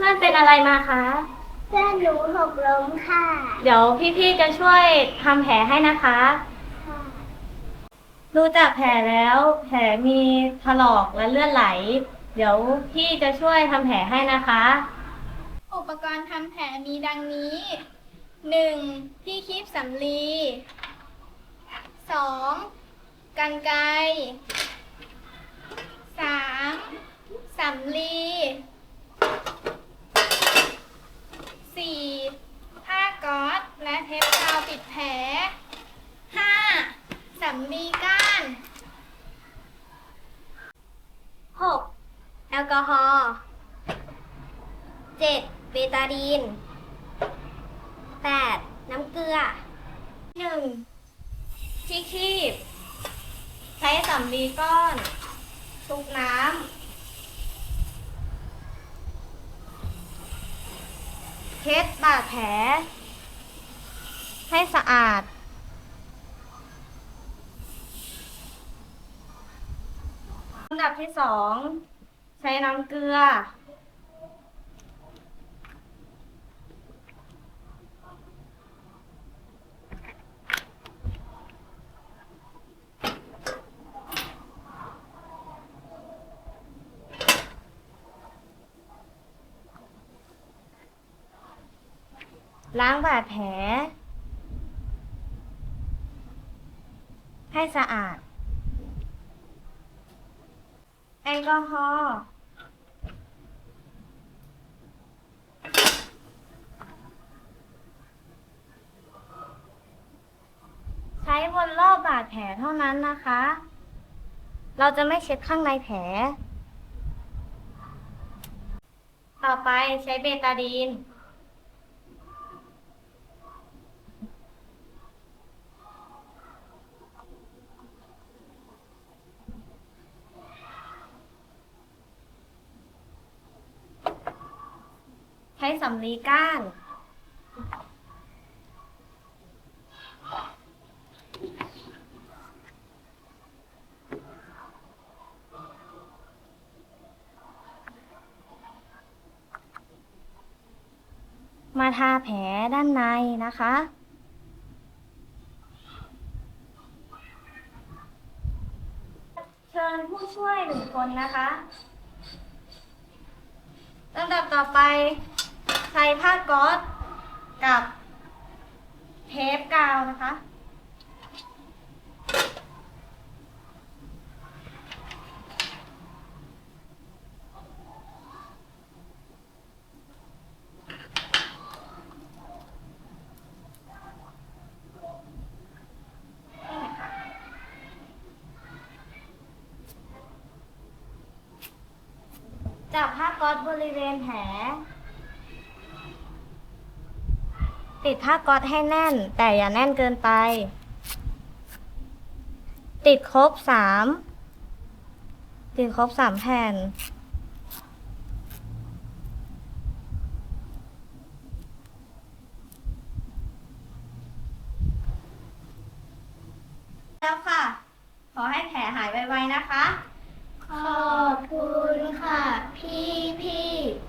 อะไรมาคะ เพื่อนหนูหกล้มค่ะ เดี๋ยวพี่ๆจะช่วยทำแผลให้นะคะ ดูจากแผลแล้ว แผลมีถลอกและเลือดไหล เดี๋ยวพี่จะช่วยทำแผลให้นะคะ อุปกรณ์ทำแผลมีดังนี้ 1. ที่คีบสำลี 2. กันไกร 3. สำลี 4. ผ้าก๊อซและเทปกาวปิดแผล 5. สำลีก้าน 6. แอลกอฮอล์ 7. เบ ตาดีน 8. น้ำเกลือหนึ่งที่คีบ ใช้สำลีก้อนชุบน้ำเช็ดบาดแผล ให้สะอาด ลำดับที่สอง ใช้น้ำเกลือ ล้างบาดแผล ให้สะอาด แอลกอฮอล์ใช้บนรอบบาดแผลเท่านั้นนะคะ เราจะไม่เช็ดข้างในแผล ต่อไปใช้เบตาดีน ช้สำลีก้าน มาทาแผลด้านในนะคะเชิญผู้ช่วยหนึ่งคนนะคะลำดับต่อไป ใช้ผ้าก๊อซกับเทปกาวนะคะ จับผ้าก๊อซบริเวณแผล ติดผ้าก๊อซให้แน่น แต่อย่าแน่นเกินไป ติดครบสามติดครบสามแผ่น แล้วค่ะ ขอให้แผลหายไวๆนะคะ ขอบคุณค่ะ พี่พี่ๆ